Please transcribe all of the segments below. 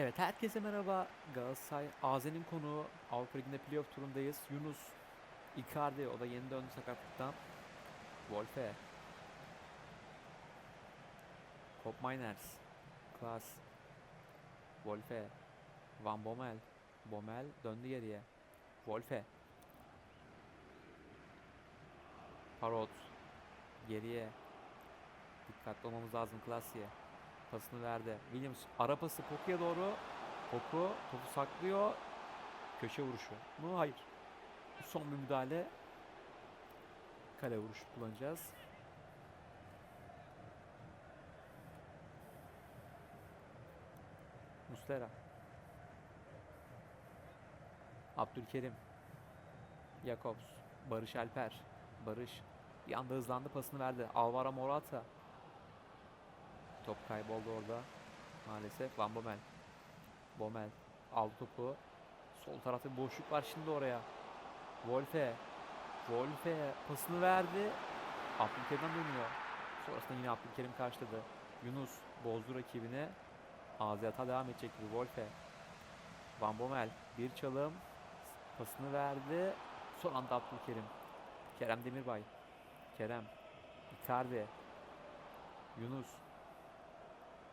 Evet herkese merhaba. Galatasaray Aze'nin konuğu Avrupa Ligi'nde playoff turundayız. Yunus Icardi o da yeni döndü sakatlıktan. Wolfe. Kop Miners. Klaas. Wolfe. Van Bommel. Bommel döndü geriye. Wolfe. Parot. Geriye. Dikkatli olmamız lazım Klasi'ye. Pasını verdi. Williams ara pası Poku'ya doğru. Poku topu saklıyor. Köşe vuruşu mu? Hayır. Son bir müdahale. Kale vuruşu kullanacağız. Muslera. Abdülkerim. Jakobs. Barış Alper. Barış bir anda hızlandı pasını verdi. Alvaro Morata. Top kayboldu orada. Maalesef Van Bommel. Bommel aldı topu. Sol tarafta bir boşluk var şimdi oraya. Wolfe. Wolfe pasını verdi. Abdülkerim'den dönüyor. Sonrasında yine Abdülkerim karşıladı. Yunus bozdu rakibine. Aziyata devam edecek gibi Wolfe. Van Bommel bir çalım. Pasını verdi. Son anda Abdülkerim. Kerem Demirbay. Kerem. Icardi. Yunus.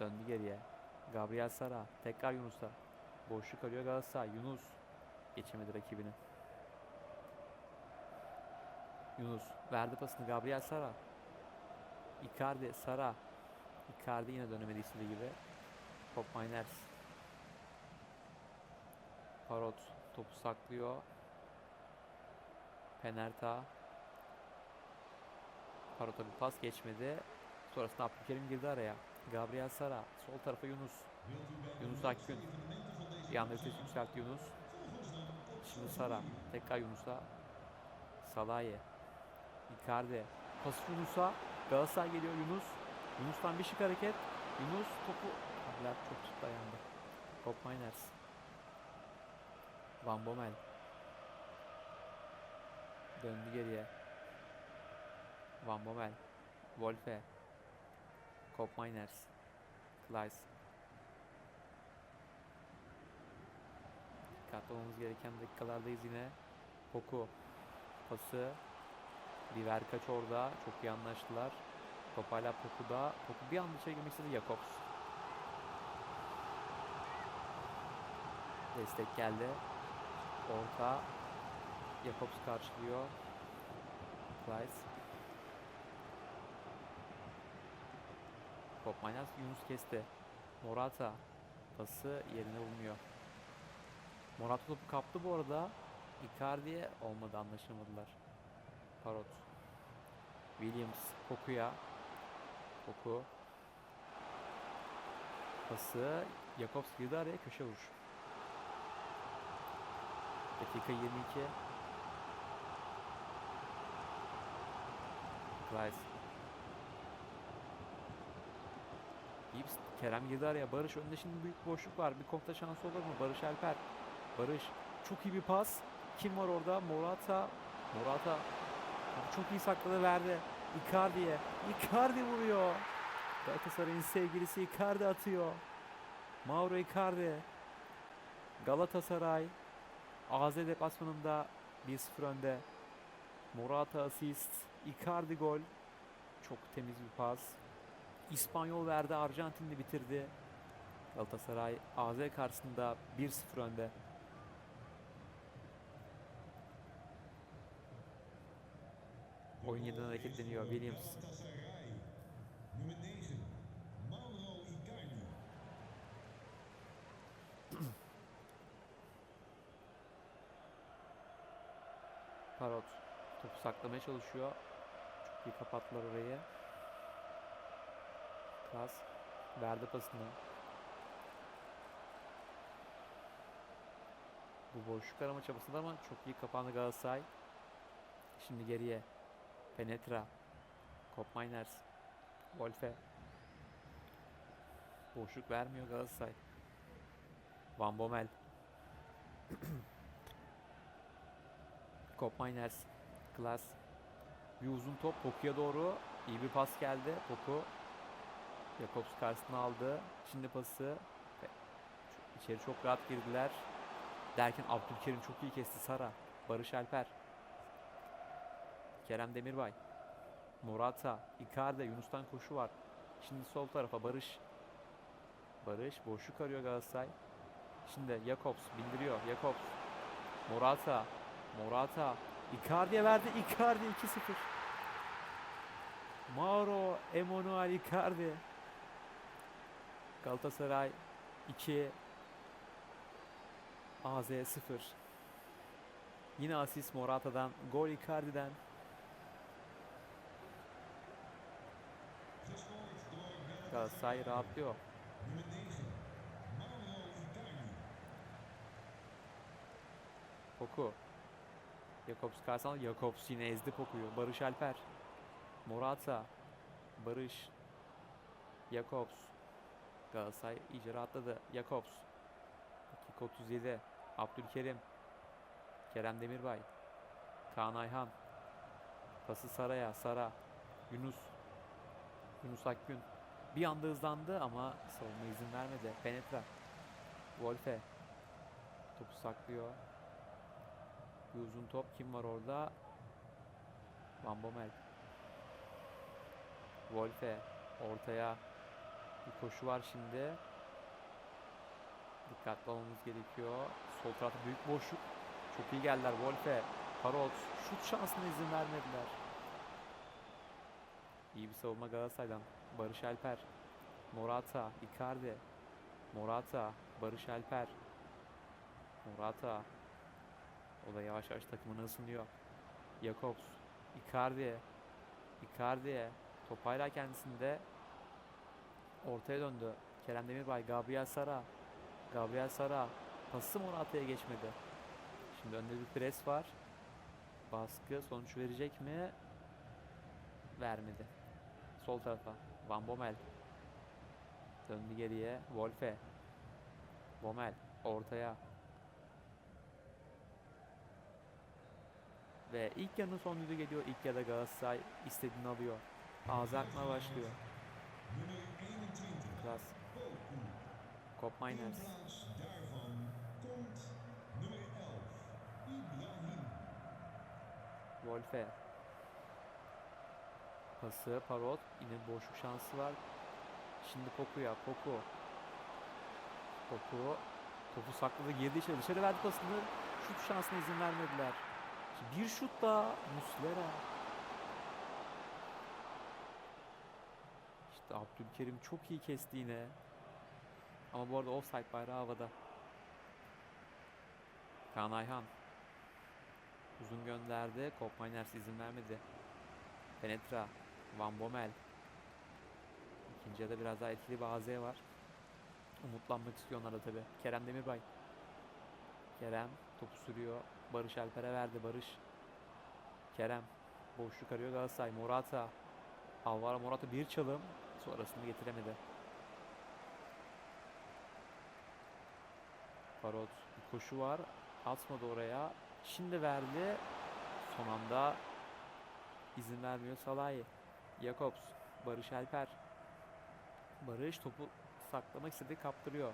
Döndü geriye. Gabriel Sara. Tekrar Yunus'a. Boşluk arıyor Galatasaray. Yunus. Geçemedi rakibini. Yunus. Verdi pasını Gabriel Sara. Icardi. Sara. Icardi yine dönemedi istediği gibi. Top Miners. Parot. Topu saklıyor. Penerta. Parot'a bir pas geçmedi. Sonrasında Abdülkerim girdi araya. Gabriel Sara. Sol tarafa Yunus. Yunus Akgün. Bir anda vites yükseltti Yunus. Şimdi Sara. Tekrar Yunus'a. Salaye. Icardi. Pas Yunus'a. Galatasaray geliyor Yunus. Yunus'tan bir şık hareket. Yunus topu... Abiler çok tuttu ayağında. Top Miners. Van Bommel. Döndü geriye. Van Bommel. Wolfe. Kop Miners. Klaes. Dikkatli olmamız gereken dakikalardayız yine. Poku. Pası. Bir verkaç orada. Çok iyi anlaştılar. Top hala Poku'da. Poku bir anda içeri girmek istedi. Jakobs. Destek geldi. Orta. Jakobs karşılıyor. Klaes. Top Miners Yunus kesti. Morata pası yerine bulmuyor. Morata topu kaptı bu arada. Icardi'ye olmadı anlaşamadılar. Parot. Williams Poku'ya. Poku. Pası. Jakobs girdi köşe vuruş. Dakika 22. Price. Gibbs, Kerem girdi araya. Barış önünde şimdi büyük boşluk var. Bir kontra şansı olur mu? Barış Alper. Barış. Çok iyi bir pas. Kim var orada? Morata. Morata. Çok iyi sakladı verdi. Icardi'ye. Icardi vuruyor. Galatasaray'ın sevgilisi Icardi atıyor. Mauro Icardi. Galatasaray. AZ deplasmanında 1-0 önde. Morata asist. Icardi gol. Çok temiz bir pas. İspanyol verdi, Arjantinli bitirdi. Galatasaray AZ karşısında 1-0 önde. Oyun hareketleniyor. Williams. Nummer 9, Mauro Icardi. Parot. Topu saklamaya çalışıyor. Çok iyi kapattılar orayı. Klas. Verdi pasını. Bu boşluk arama çabasında ama çok iyi kapandı Galatasaray. Şimdi geriye. Penetra. Kop Miners. Wolfe. Boşluk vermiyor Galatasaray. Van Bommel. Kop Miners. Klas. Bir uzun top Poku'ya doğru. İyi bir pas geldi. Poku. Jakobs karşısına aldı. Şimdi pası. İçeri çok rahat girdiler. Derken Abdülkerim çok iyi kesti. Sara. Barış Alper. Kerem Demirbay. Morata. Icardi. Yunus'tan koşu var. Şimdi sol tarafa Barış. Barış boşluk arıyor Galatasaray. Şimdi Jakobs bindiriyor. Jakobs. Morata. Morata. Icardi'ye verdi. Icardi 2-0. Mauro Emanuel Icardi. Galatasaray 2 AZ 0 Yine asist Morata'dan, gol Icardi'den. Galatasaray rahatlıyor. nummer 9. Mauro Icardi. Poku. Jakobs karşısında Jakobs yine ezdi Poku'yu. Barış Alper. Morata. Barış. Jakobs. Galatasaray iyice rahatladı. Jakobs. Dakika 37. Abdülkerim. Kerem Demirbay. Kaan Ayhan. Pası Sara'ya. Sara. Yunus. Yunus Akgün. Bir anda hızlandı ama savunma izin vermedi. Penetra. Wolfe. Topu saklıyor. Bir uzun top kim var orada? Van Bommel. Wolfe ortaya bir koşu var şimdi. Dikkatli olmamız gerekiyor. Sol tarafta büyük boşluk. Çok iyi geldiler Wolfe. Parot şut şansına izin vermediler. İyi bir savunma Galatasaray'dan. Barış Alper. Morata, Icardi. Morata, Barış Alper. Morata, o da yavaş yavaş takımına ısınıyor. Jakobs. Icardi. Icardi. Top hala kendisinde. Ortaya döndü. Kerem Demirbay. Gabriel Sara. Gabriel Sara. Pası Morata'ya geçmedi. Şimdi önde bir pres var. Baskı sonuç verecek mi? Vermedi. Sol tarafa. Van Bommel. Döndü geriye. Wolfe. Bommel. Ortaya. Ve ilk yarının son düdüğü geliyor. İlk yarıda Galatasaray istediğini alıyor. Ağzı başlıyor. Nummer 21. Klas. Kop In Miners. plaats daarvan komt nummer 11. Ibrahim. Wolfe. Pası Parot. Yine boşluk şansı var. Şimdi Poku'ya. Poku. Poku. Topu sakladı. Girdi içeri. Dışarı verdi pasını. Şut şansına izin vermediler. Şimdi bir şut daha. Muslera. İşte Abdülkerim çok iyi kesti yine. Ama bu arada offside bayrağı havada. Kaan Ayhan. Uzun gönderdi. Kop Miners izin vermedi. Penetra. Van Bommel. İkinci yarıda biraz daha etkili bir var. Umutlanmak istiyor onlar da tabi. Kerem Demirbay. Kerem topu sürüyor. Barış Alper'e verdi. Barış. Kerem. Boşluk arıyor Galatasaray. Morata. Alvaro Morata bir çalım. Sonrasını getiremedi. Parot bir koşu var. Atmadı oraya. Şimdi verdi. Son anda izin vermiyor Salahi. Jakobs. Barış Alper. Barış topu saklamak istedi kaptırıyor.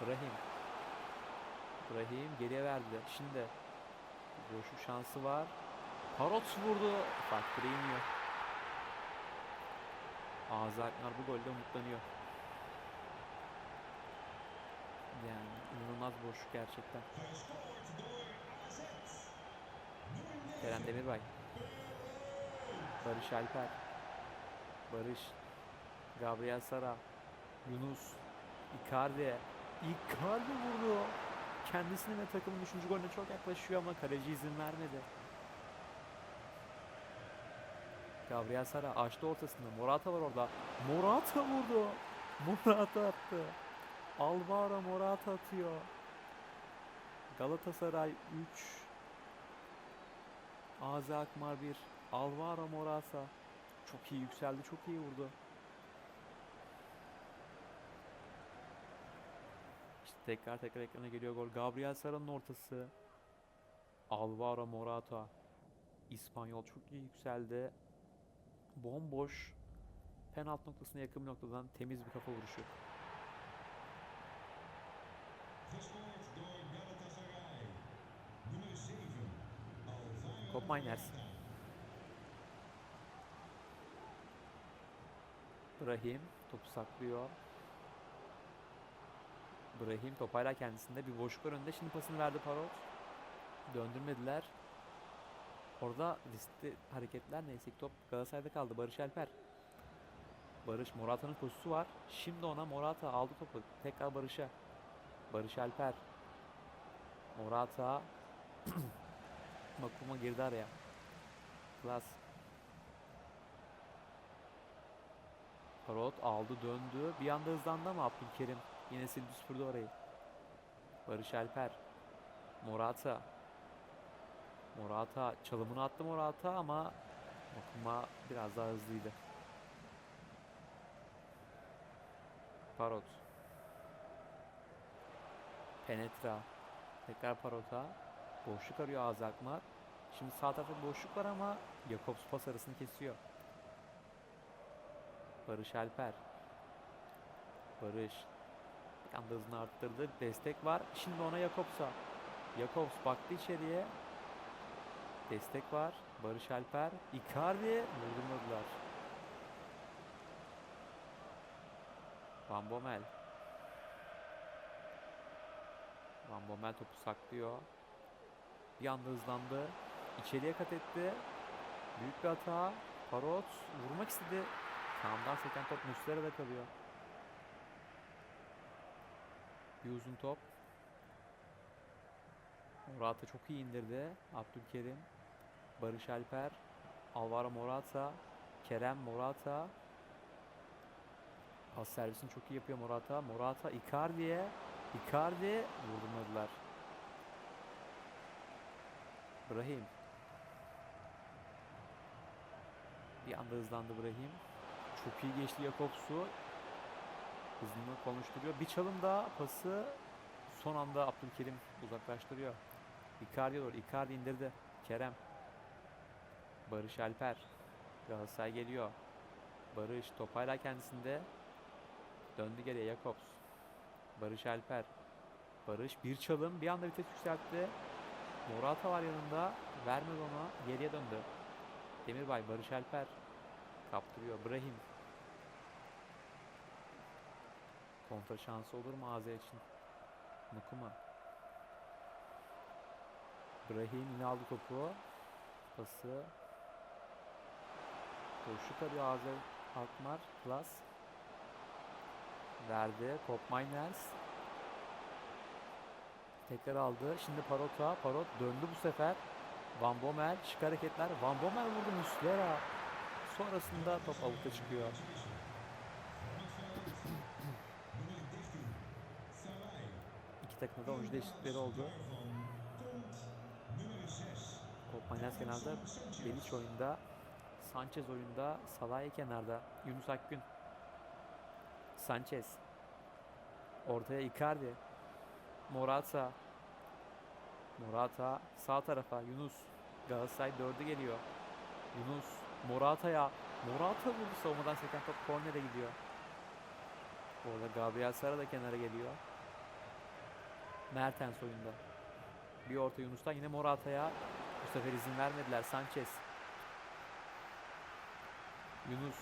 Brahim. Brahim geriye verdi. Şimdi boşluk şansı var. Parot vurdu. Fark direğe Aknar bu golde umutlanıyor. Yani inanılmaz boşluk gerçekten. Gescoord door AZ. Nummer 9. Kerem Demirbay. Barış Alper. Barış. Gabriel Sara. Yunus. Icardi. Icardi vurdu. Kendisine ve takımın 3. golüne çok yaklaşıyor ama kaleci izin vermedi. Gabriel Sara açtı ortasında. Morata var orada. Morata vurdu. Morata attı. Alvaro Morata atıyor. Galatasaray 3 AZ Akmar 1 Alvaro Morata çok iyi yükseldi çok iyi vurdu İşte tekrar tekrar ekrana geliyor gol Gabriel Sara'nın ortası Alvaro Morata İspanyol çok iyi yükseldi bomboş penaltı noktasına yakın bir noktadan temiz bir kafa vuruşu. Top Brahim topu saklıyor. Brahim top hala kendisinde bir boşluk önünde. Şimdi pasını verdi Parot. Döndürmediler. Orada riskli hareketler neyse ki top Galatasaray'da kaldı. Barış Alper. Barış Morata'nın koşusu var. Şimdi ona Morata aldı topu. Tekrar Barış'a. Barış Alper. Morata. Makuma girdi araya. Klas. Parot aldı döndü. Bir anda hızlandı ama Abdülkerim yine sildi süpürdü orayı. Barış Alper. Morata. Morata çalımını attı Morata ama Makuma biraz daha hızlıydı. Parot. Penetra. Tekrar Parot'a. Boşluk arıyor Ağzı Akmar. Şimdi sağ tarafta boşluk var ama Jakobs pas arasını kesiyor. Barış Alper. Barış. Bir anda hızını arttırdı. Destek var. Şimdi ona Jakobs'a. Jakobs baktı içeriye. Destek var. Barış Alper. Icardi. Vurdurmadılar. Van Bommel. Van Bommel topu saklıyor. Bir anda hızlandı. İçeriye kat etti. Büyük bir hata. Parot vurmak istedi. Kamdan seken top Muslera'da kalıyor. Bir uzun top. Morata çok iyi indirdi. Abdülkerim. Barış Alper. Alvaro Morata. Kerem Morata. Pas servisini çok iyi yapıyor Morata. Morata Icardi'ye. Icardi vurdurmadılar. Brahim. Bir anda hızlandı Brahim. Çok iyi geçti Jakobs'u. Hızını konuşturuyor. Bir çalım daha pası son anda Abdülkerim uzaklaştırıyor. Icardi doğru. Icardi indirdi. Kerem. Barış Alper. Galatasaray geliyor. Barış top hala kendisinde. Döndü geriye Jakobs. Barış Alper. Barış bir çalım bir anda vites yükseltti. Morata var yanında. Vermedi ona. Geriye döndü. Demirbay Barış Alper. Kaptırıyor. Brahim. Kontra şansı olur mu AZ için? Mukuma. Brahim yine aldı topu. Pası. Boşluk arıyor AZ Alkmaar. Klas. Verdi. Top Miners. Tekrar aldı. Şimdi Parot'a. Parot döndü bu sefer. Van Bommel. Şık hareketler. Van Bommel vurdu Muslera. Sonrasında top avuta çıkıyor. İki takımda da oyuncu değişiklikleri oldu. Kopmanyas kenarda, Beliç oyunda, Sanchez oyunda, Salah'ı kenarda, Yunus Akgün. Sanchez. Ortaya Icardi. Morata. Morata sağ tarafa Yunus. Galatasaray dördü geliyor. Yunus Morata'ya. Morata vurdu savunmadan seken top kornere gidiyor. Orada Gabriel Sara da kenara geliyor. Mertens oyunda. Bir orta Yunus'tan yine Morata'ya. Bu sefer izin vermediler. Sanchez. Yunus.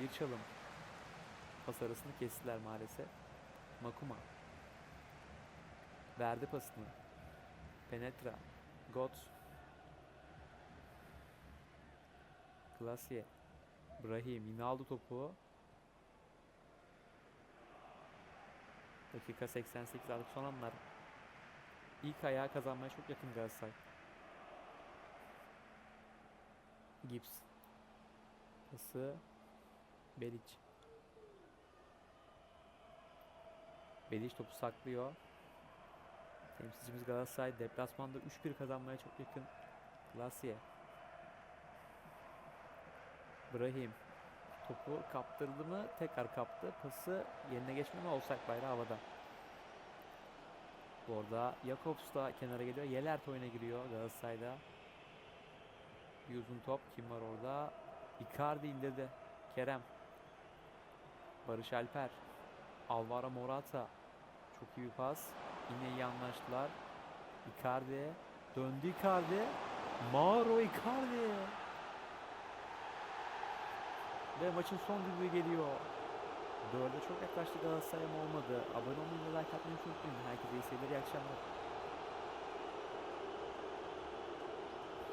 Bir çalım. Pas arasını kestiler maalesef. Makuma. Verdi pasını. Penetra. Götz. Klasiye. Brahim yine aldı topu. Dakika 88 artık son anlar. İlk ayağı kazanmaya çok yakın Galatasaray. Gibbs. Pası. Belic. Belic topu saklıyor. Temsilcimiz Galatasaray deplasmanda 3-1 kazanmaya çok yakın. Glacier. Brahim. Topu kaptırdı mı? Tekrar kaptı. Pası yerine geçmeme olsak bayrağı havada. Bu arada Jakobs da kenara geliyor. Yelert oyuna giriyor Galatasaray'da. Bir uzun top. Kim var orada? Icardi indirdi. Kerem. Barış Alper. Alvaro Morata. Çok iyi bir pas. Yine iyi anlaştılar. Icardi. Döndü Icardi. Mauro Icardi. Ve maçın son düdüğü geliyor. Dörde çok yaklaştı Galatasaray ama olmadı. Abone olmayı ve like atmayı unutmayın. Herkese iyi seyirler, iyi akşamlar.